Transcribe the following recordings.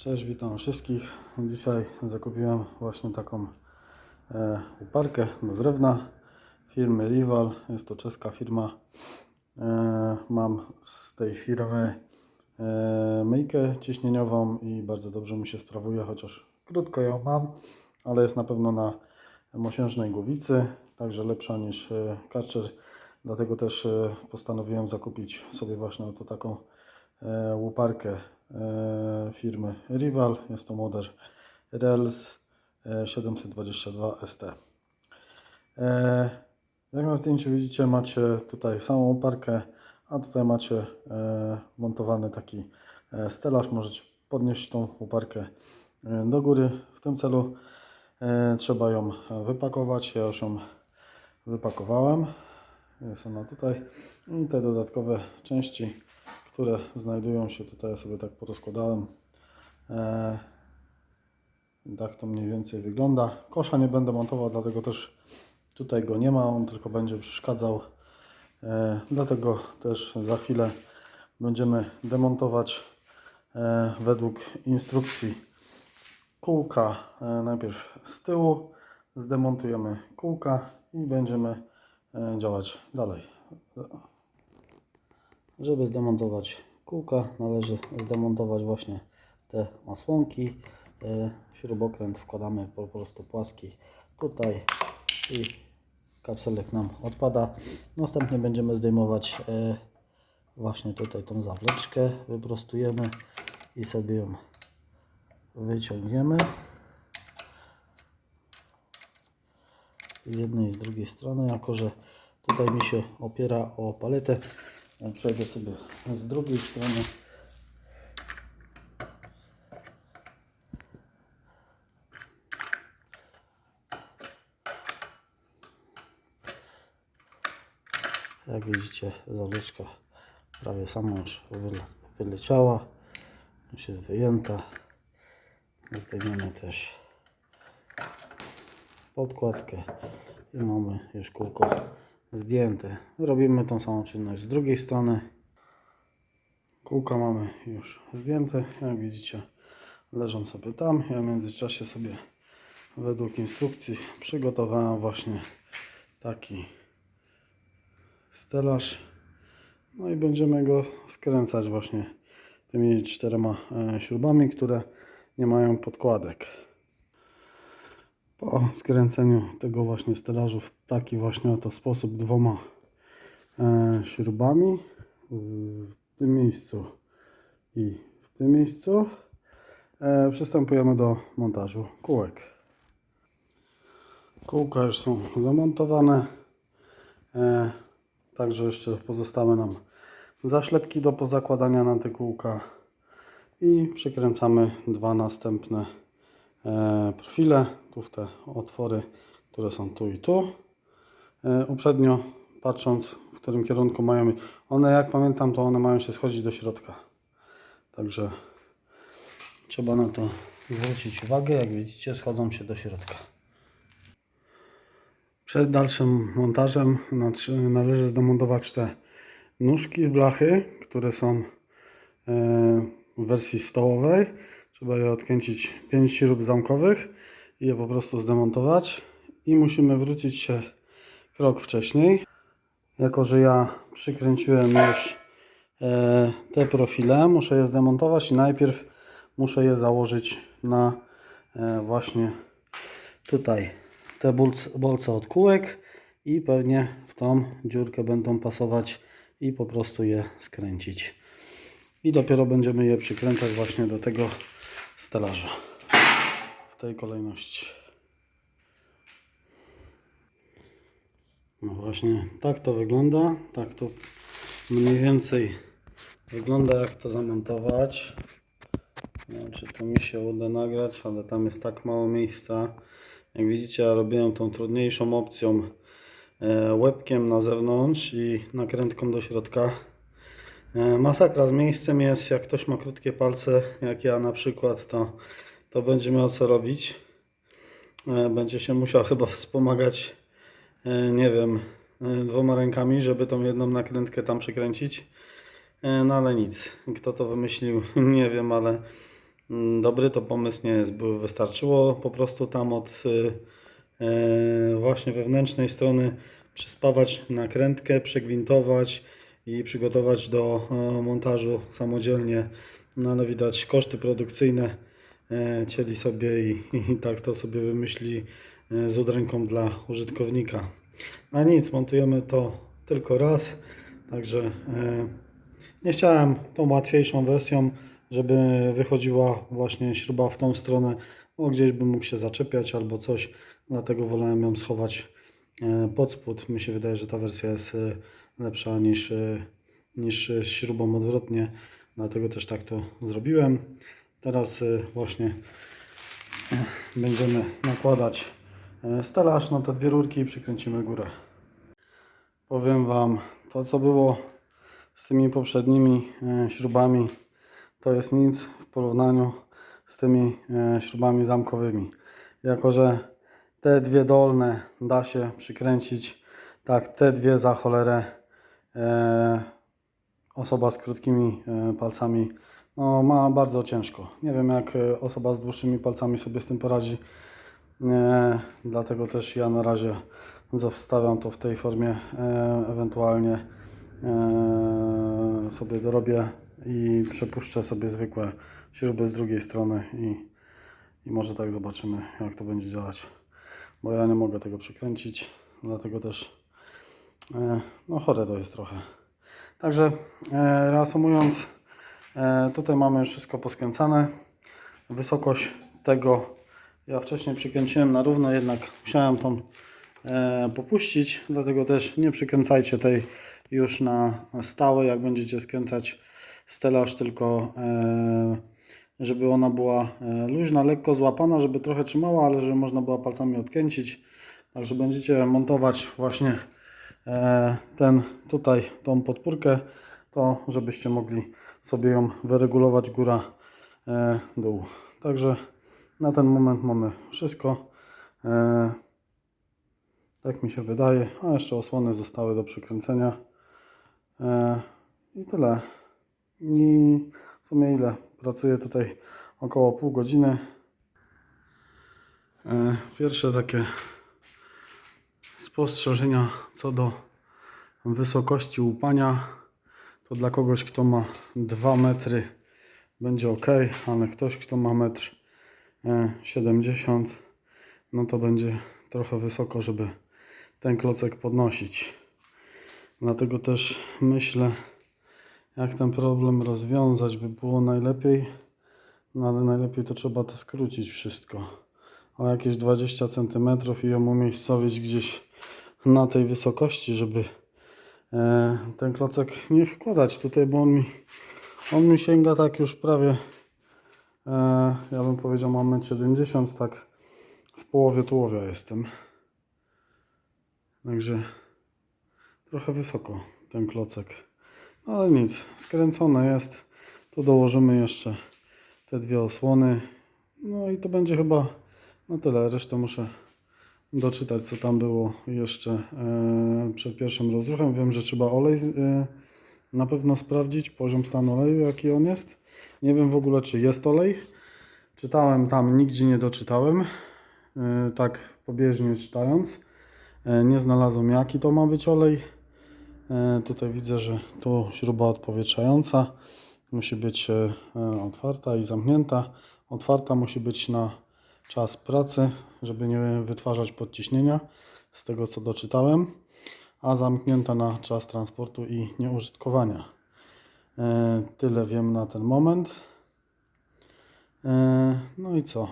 Cześć, witam wszystkich. Dzisiaj zakupiłem właśnie taką e, uparkę do drewna firmy Rival. Jest to czeska firma. E, mam z tej firmy e, myjkę ciśnieniową i bardzo dobrze mi się sprawuje, chociaż krótko ją mam, ale jest na pewno na mosiężnej głowicy, także lepsza niż e, Karcher. Dlatego też e, postanowiłem zakupić sobie właśnie oto taką e, łuparkę firmy Rival. Jest to model Rels e, 722 ST. E, Jak na zdjęciu widzicie, macie tutaj samą łuparkę, a tutaj macie e, montowany taki e, stelaż. Możecie podnieść tą łuparkę e, do góry. W tym celu e, trzeba ją wypakować. Ja już ją wypakowałem. Jest ona tutaj. I te dodatkowe części, które znajdują się tutaj, ja sobie tak porozkładałem. E, tak to mniej więcej wygląda. Kosza nie będę montował, dlatego też tutaj go nie ma, on tylko będzie przeszkadzał. E, dlatego też za chwilę będziemy demontować e, według instrukcji kółka. Najpierw z tyłu zdemontujemy kółka i będziemy działać dalej. Żeby zdemontować kółka, należy zdemontować właśnie te masłonki. E, Śrubokręt wkładamy po prostu płaski tutaj i kapselek nam odpada. Następnie będziemy zdejmować e, właśnie tutaj tą zawleczkę, wyprostujemy i sobie ją wyciągniemy. z jednej i z drugiej strony, jako że tutaj mi się opiera o paletę, przejdę sobie z drugiej strony. Jak widzicie, zawleczka prawie sama już wyle, wyleciała, już jest wyjęta. Zdejmiemy też podkładkę i mamy już kółko zdjęte. Robimy tą samą czynność z drugiej strony. Kółka mamy już zdjęte. Jak widzicie, leżą sobie tam. Ja w międzyczasie sobie według instrukcji przygotowałem właśnie taki stelaż. No i będziemy go skręcać właśnie tymi czterema e, śrubami, które nie mają podkładek. Po skręceniu tego właśnie stelażu w taki właśnie oto sposób dwoma e, śrubami w tym miejscu i w tym miejscu e, przystępujemy do montażu kółek. Kółka już są zamontowane. E, także jeszcze pozostały nam zaślepki do pozakładania na te kółka i przykręcamy dwa następne profile, tu w te otwory, które są tu i tu. E, uprzednio patrząc, w którym kierunku mają one jak pamiętam, to one mają się schodzić do środka. Także trzeba na to zwrócić uwagę. Jak widzicie, schodzą się do środka. Przed dalszym montażem należy zdemontować te nóżki z blachy, które są e, w wersji stołowej. Trzeba je odkręcić 5 śrub zamkowych i je po prostu zdemontować. I musimy wrócić się krok wcześniej. Jako, że ja przykręciłem już e, te profile, muszę je zdemontować i najpierw muszę je założyć na e, właśnie tutaj te bolce od kółek i pewnie w tą dziurkę będą pasować i po prostu je skręcić. I dopiero będziemy je przykręcać właśnie do tego stelaża w tej kolejności. No właśnie tak to wygląda. Tak to mniej więcej wygląda jak to zamontować. Nie wiem czy to mi się uda nagrać, ale tam jest tak mało miejsca. Jak widzicie ja robiłem tą trudniejszą opcją e, łebkiem na zewnątrz i nakrętką do środka. E, Masakra z miejscem jest, jak ktoś ma krótkie palce, jak ja na przykład, to, to będzie miał co robić. E, Będzie się musiał chyba wspomagać, e, nie wiem, dwoma rękami, żeby tą jedną nakrętkę tam przykręcić. No ale nic, kto to wymyślił, nie wiem, ale mm, dobry, to pomysł nie jest. Wystarczyło po prostu tam od y, właśnie wewnętrznej strony przyspawać nakrętkę, przegwintować i przygotować do e, montażu samodzielnie. No ale widać koszty produkcyjne e, cieli sobie i, i tak to sobie wymyśli e, z udręką dla użytkownika. A nic, montujemy to tylko raz, także nie chciałem tą łatwiejszą wersją, żeby wychodziła właśnie śruba w tą stronę, bo gdzieś bym mógł się zaczepiać albo coś, dlatego wolałem ją schować pod spód. Mi się wydaje, że ta wersja jest lepsza niż, e, niż śrubą odwrotnie, dlatego też tak to zrobiłem. Teraz e, właśnie e, będziemy nakładać stelaż na te dwie rurki i przykręcimy górę. Powiem Wam, to co było z tymi poprzednimi śrubami, to jest nic w porównaniu z tymi śrubami zamkowymi. Jako, że te dwie dolne da się przykręcić, tak te dwie za cholerę osoba z krótkimi e, palcami no, ma bardzo ciężko. Nie wiem jak e, osoba z dłuższymi palcami sobie z tym poradzi. E, dlatego też ja na razie zostawiam to w tej formie, e, ewentualnie e, sobie dorobię i przepuszczę sobie zwykłe śruby z drugiej strony i, i może tak zobaczymy jak to będzie działać. Bo ja nie mogę tego przykręcić, dlatego też e, no chore to jest trochę. Także e, reasumując, e, tutaj mamy wszystko poskręcane. Wysokość tego ja wcześniej przykręciłem na równo, jednak musiałem tą e, popuścić, dlatego też nie przykręcajcie tej już na stałe, jak będziecie skręcać stelaż, tylko e, żeby ona była e, luźna, lekko złapana, żeby trochę trzymała, ale żeby można było palcami odkręcić. Także będziecie montować właśnie e, ten tutaj tą podpórkę, to żebyście mogli sobie ją wyregulować góra e, dół. Także na ten moment mamy wszystko. E, tak mi się wydaje. A jeszcze osłony zostały do przykręcenia. E, I tyle. I w sumie ile? Pracuję tutaj około pół godziny. E, pierwsze takie spostrzeżenia co do wysokości łupania. To dla kogoś, kto ma 2 metry będzie ok, ale ktoś, kto ma metr e, 70 no to będzie trochę wysoko, żeby ten klocek podnosić. Dlatego też myślę, jak ten problem rozwiązać by było najlepiej. No ale najlepiej to trzeba to skrócić wszystko o jakieś 20 cm i ją umiejscowić gdzieś na tej wysokości, żeby e, ten klocek nie wkładać tutaj, bo on mi, on mi sięga tak już prawie, e, ja bym powiedział mam 1,70 m, tak w połowie tułowia jestem. Także trochę wysoko ten klocek. No ale nic, skręcone jest. Tu dołożymy jeszcze te dwie osłony. No i to będzie chyba na tyle. Resztę muszę doczytać, co tam było jeszcze e, przed pierwszym rozruchem. Wiem, że trzeba olej e, na pewno sprawdzić, poziom stanu oleju, jaki on jest. Nie wiem w ogóle, czy jest olej. Czytałem tam, nigdzie nie doczytałem. E, tak pobieżnie czytając. Nie znalazłem, jaki to ma być olej. Tutaj widzę, że tu śruba odpowietrzająca musi być otwarta i zamknięta. Otwarta musi być na czas pracy, żeby nie wytwarzać podciśnienia, z tego co doczytałem, a zamknięta na czas transportu i nieużytkowania. E, Tyle wiem na ten moment. E, No i co?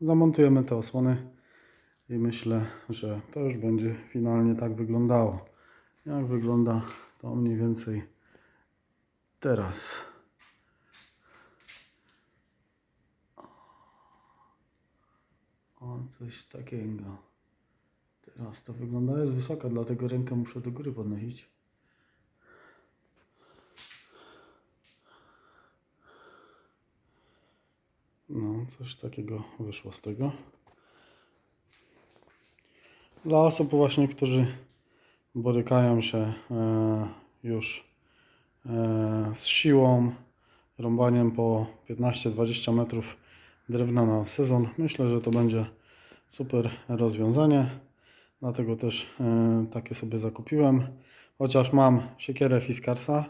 Zamontujemy te osłony i myślę, że to już będzie finalnie tak wyglądało. Jak wygląda to mniej więcej teraz. O, coś takiego. Teraz to wygląda, jest wysoka, dlatego rękę muszę do góry podnosić. No, coś takiego wyszło z tego. Dla osób właśnie, którzy borykają się e, już e, z siłą, rąbaniem po 15-20 metrów drewna na sezon. Myślę, że to będzie super rozwiązanie. Dlatego też e, takie sobie zakupiłem. Chociaż mam siekierę Fiskarsa.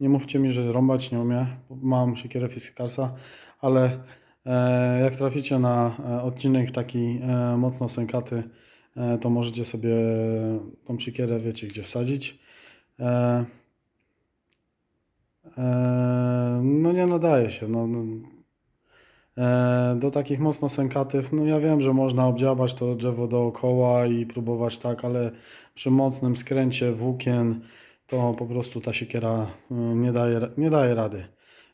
Nie mówcie mi, że rąbać nie umiem. Mam siekierę Fiskarsa, ale e, jak traficie na e, odcinek taki mocno sękaty, to możecie sobie tą siekierę, wiecie gdzie wsadzić. No nie nadaje się. No, no, do takich mocno sękatych, no ja wiem, że można obdziałać to drzewo dookoła i próbować tak, ale przy mocnym skręcie włókien to po prostu ta siekiera y, nie daje, nie daje rady.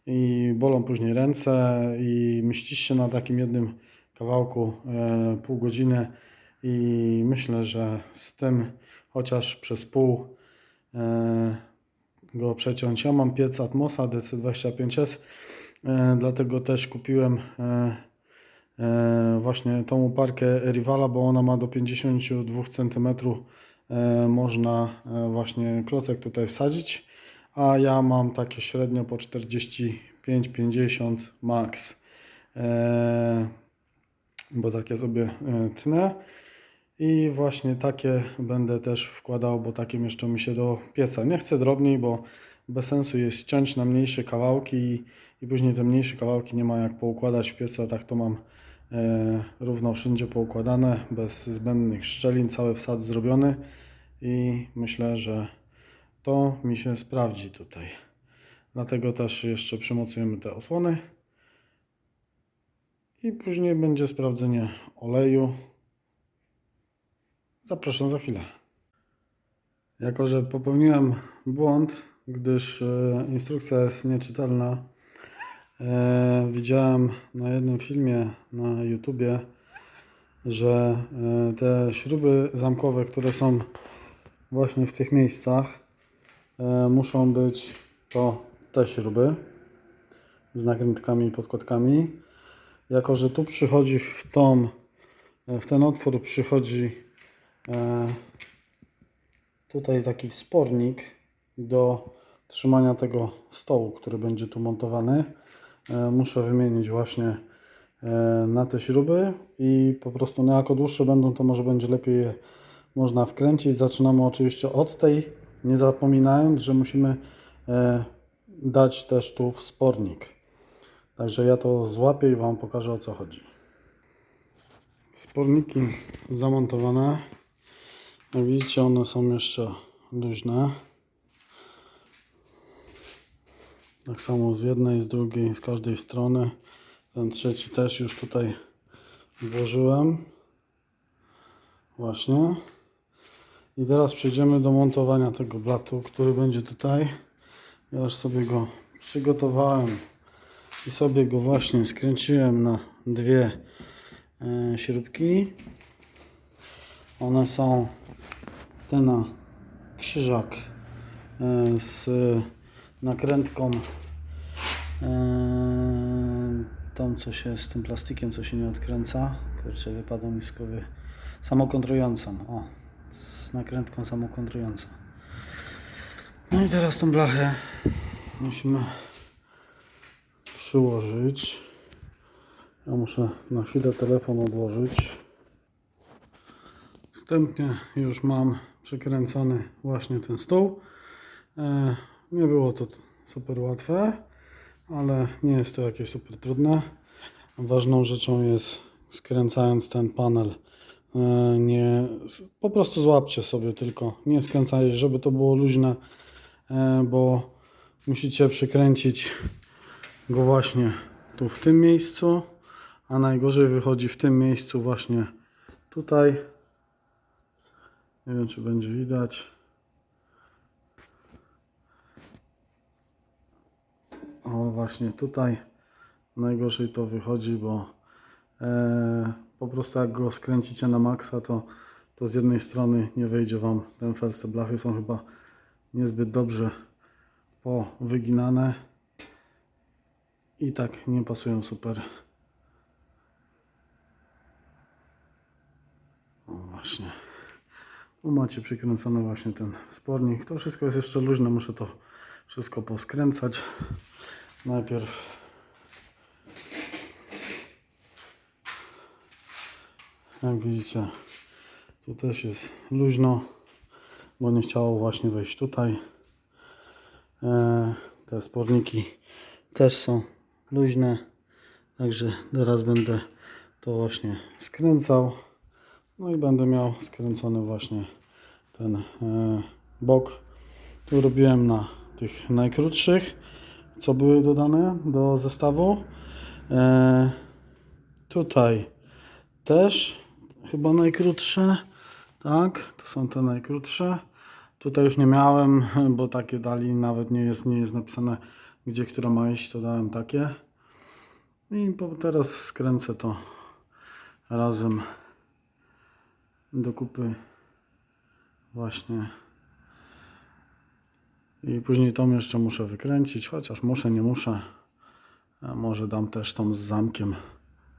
I bolą później ręce i mścisz się na takim jednym kawałku e, pół godziny i myślę, że z tym chociaż przez pół e, go przeciąć. Ja mam piec Atmosa DC25S, e, dlatego też kupiłem e, e, właśnie tą uparkę Rivala, bo ona ma do 52 cm e, można e, właśnie klocek tutaj wsadzić, a ja mam takie średnio po 45-50 max, e, bo takie sobie e, tnę. I właśnie takie będę też wkładał, bo takie mieszczą mi się do pieca. Nie chcę drobniej, bo bez sensu jest ciąć na mniejsze kawałki i, i później te mniejsze kawałki nie ma jak poukładać w piecu, a tak to mam e, równo wszędzie poukładane, bez zbędnych szczelin, cały wsad zrobiony i myślę, że to mi się sprawdzi tutaj. Dlatego też jeszcze przymocujemy te osłony i później będzie sprawdzenie oleju. Zapraszam za chwilę. Jako, że popełniłem błąd, gdyż e, instrukcja jest nieczytelna, e, widziałem na jednym filmie na YouTubie, że e, te śruby zamkowe, które są właśnie w tych miejscach, e, muszą być to te śruby z nakrętkami i podkładkami. Jako, że tu przychodzi w tą, w ten otwór przychodzi tutaj taki wspornik do trzymania tego stołu, który będzie tu montowany. E, Muszę wymienić właśnie e, na te śruby i po prostu no jako dłuższe będą, to może będzie lepiej je można wkręcić. Zaczynamy oczywiście od tej, nie zapominając, że musimy e, dać też tu wspornik. Także ja to złapię i Wam pokażę o co chodzi. Sporniki zamontowane. Jak widzicie, one są jeszcze luźne. Tak samo z jednej, z drugiej, z każdej strony. Ten trzeci też już tutaj włożyłem. Właśnie. I teraz przejdziemy do montowania tego blatu, który będzie tutaj. Ja już sobie go przygotowałem i sobie go właśnie skręciłem na dwie e, śrubki. One są te na krzyżak e, z nakrętką e, tą co się z tym plastikiem co się nie odkręca. Kurczę z głowy samokontrującą. O z nakrętką samokontrującą. No i teraz tą blachę musimy przyłożyć. Ja muszę na chwilę telefon odłożyć. Wstępnie już mam przekręcony właśnie ten stół. Nie było to super łatwe, ale nie jest to jakieś super trudne. Ważną rzeczą jest skręcając ten panel e, nie, po prostu złapcie sobie tylko, nie skręcajcie, żeby to było luźne, e, bo musicie przykręcić go właśnie tu w tym miejscu, a najgorzej wychodzi w tym miejscu właśnie tutaj. Nie wiem, czy będzie widać. O, właśnie tutaj najgorzej to wychodzi, bo e, po prostu jak go skręcicie na maksa, to, to z jednej strony nie wejdzie Wam ten fers. Te blachy są chyba niezbyt dobrze powyginane i tak nie pasują super. O, właśnie. Tu macie przykręcony właśnie ten spornik. To wszystko jest jeszcze luźne, muszę to wszystko poskręcać. Najpierw jak widzicie tu też jest luźno, bo nie chciało właśnie wejść tutaj. E, te sporniki też są luźne, także teraz będę to właśnie skręcał. No i będę miał skręcony właśnie ten e, bok. Tu robiłem na tych najkrótszych, co były dodane do zestawu. E, tutaj też chyba najkrótsze. Tak, to są te najkrótsze. Tutaj już nie miałem, bo takie dali, nawet nie jest, nie jest napisane gdzie która ma iść, to dałem takie. I teraz skręcę to razem do kupy właśnie. I później tą jeszcze muszę wykręcić, chociaż muszę, nie muszę. Może dam też tą z zamkiem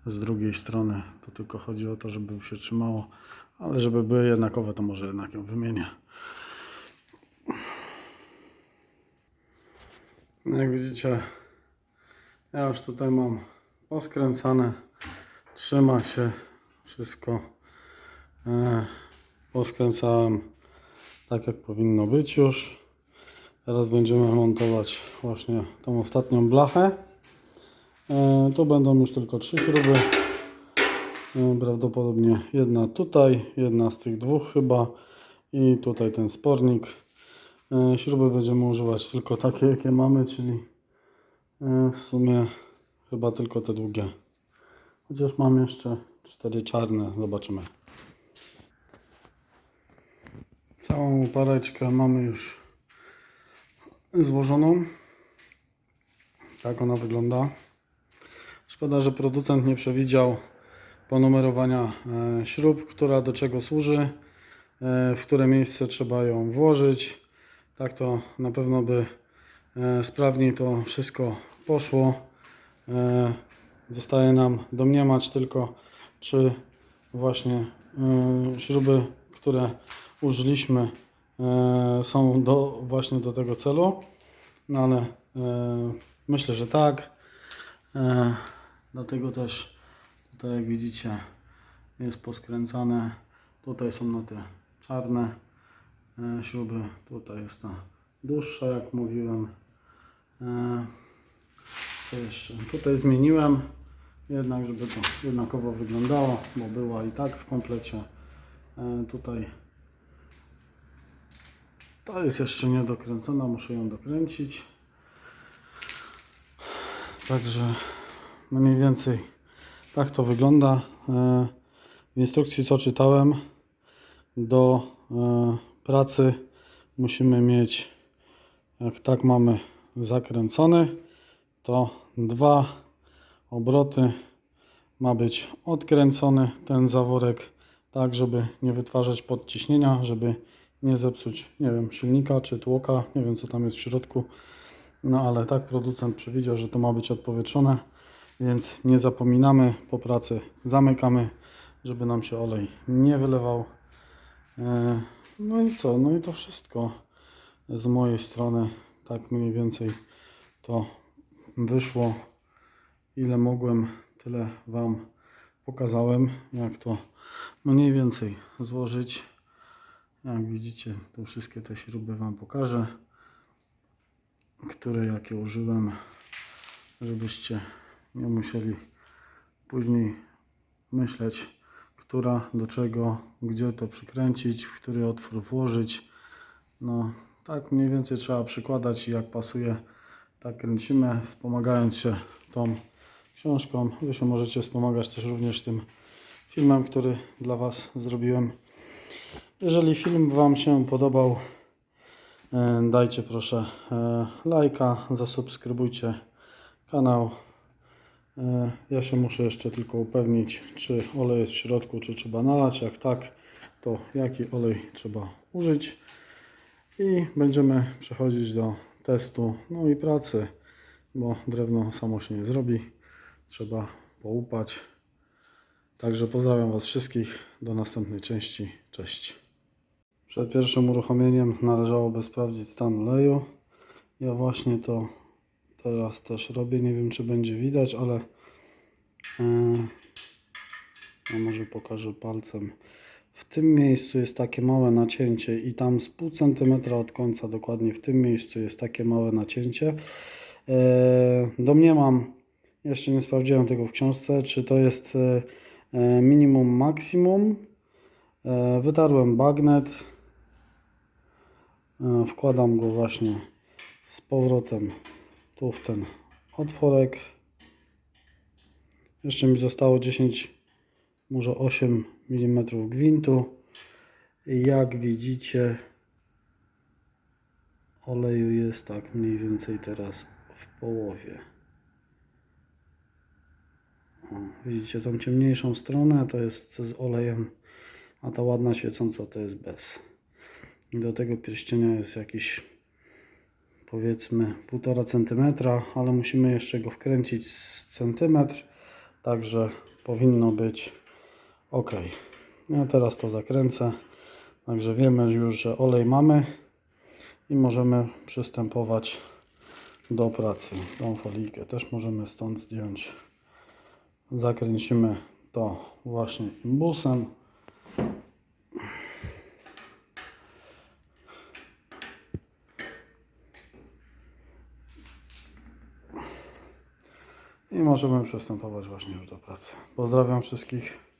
z drugiej strony. To tylko chodzi o to, żeby się trzymało. Ale żeby były jednakowe, to może jednak ją wymienię. No Jak widzicie, ja już tutaj mam poskręcane. Trzyma się wszystko. E, poskręcałem tak, jak powinno być już. Teraz będziemy montować właśnie tą ostatnią blachę. E, to będą już tylko trzy śruby. E, Prawdopodobnie jedna tutaj, jedna z tych dwóch chyba i tutaj ten spornik. E, Śruby będziemy używać tylko takie, jakie mamy, czyli w sumie chyba tylko te długie. Chociaż mam jeszcze cztery czarne, zobaczymy. Całą pareczkę mamy już złożoną. Tak ona wygląda. Szkoda, że producent nie przewidział ponumerowania e, śrub, która do czego służy, e, w które miejsce trzeba ją włożyć. Tak to na pewno by e, sprawniej to wszystko poszło. Zostaje nam domniemać tylko, czy właśnie śruby, które użyliśmy, są do, właśnie do tego celu. No ale e, myślę, że tak. E, dlatego też tutaj jak widzicie jest poskręcane. Tutaj są na te czarne e, śruby. Tutaj jest ta dłuższa, jak mówiłem. E, co jeszcze? Tutaj zmieniłem, jednak żeby to jednakowo wyglądało, bo była i tak w komplecie. E, tutaj to jest jeszcze nie dokręcona, muszę ją dokręcić. Także mniej więcej tak to wygląda. E, W instrukcji co czytałem do e, pracy musimy mieć jak tak mamy zakręcony to dwa obroty ma być odkręcony ten zaworek tak żeby nie wytwarzać podciśnienia żeby nie zepsuć nie wiem silnika czy tłoka nie wiem co tam jest w środku. No ale tak producent przewidział że to ma być odpowietrzone więc nie zapominamy po pracy zamykamy żeby nam się olej nie wylewał. E, no i co? No i to wszystko z mojej strony. Tak mniej więcej to wyszło. Ile mogłem tyle Wam pokazałem jak to mniej więcej złożyć jak widzicie tu wszystkie te śruby Wam pokażę które jakie użyłem żebyście nie musieli później myśleć która do czego, gdzie to przykręcić, w który otwór włożyć. No tak mniej więcej trzeba przykładać i jak pasuje tak kręcimy wspomagając się tą książką. Wy się możecie wspomagać też również tym filmem, który dla Was zrobiłem jeżeli film Wam się podobał e, dajcie proszę e, lajka, zasubskrybujcie kanał. E, Ja się muszę jeszcze tylko upewnić, czy olej jest w środku, czy trzeba nalać. Jak tak, to jaki olej trzeba użyć. I będziemy przechodzić do testu, no i pracy, bo drewno samo się nie zrobi. Trzeba połupać. Także pozdrawiam Was wszystkich. Do następnej części. Cześć. Przed pierwszym uruchomieniem należałoby sprawdzić stan oleju. Ja właśnie to teraz też robię. Nie wiem, czy będzie widać, ale e, ja może pokażę palcem. W tym miejscu jest takie małe nacięcie i tam z pół centymetra od końca, dokładnie w tym miejscu jest takie małe nacięcie. E, domniemam, jeszcze nie sprawdziłem tego w książce, czy to jest e, minimum, maksimum. Wytarłem bagnet. E, wkładam go właśnie z powrotem tu w ten otworek. Jeszcze mi zostało 10, może 8 mm gwintu. Jak widzicie, oleju jest tak mniej więcej teraz w połowie. O, widzicie tą ciemniejszą stronę, to jest z olejem, a ta ładna świecąca to jest bez. Do tego pierścienia jest jakiś powiedzmy 1,5 cm, ale musimy jeszcze go wkręcić z centymetr, także powinno być ok. Ja teraz to zakręcę, także wiemy już, że olej mamy i możemy przystępować do pracy. Tą folijkę też możemy stąd zdjąć. Zakręcimy to właśnie imbusem. I możemy przystępować właśnie już do pracy. Pozdrawiam wszystkich.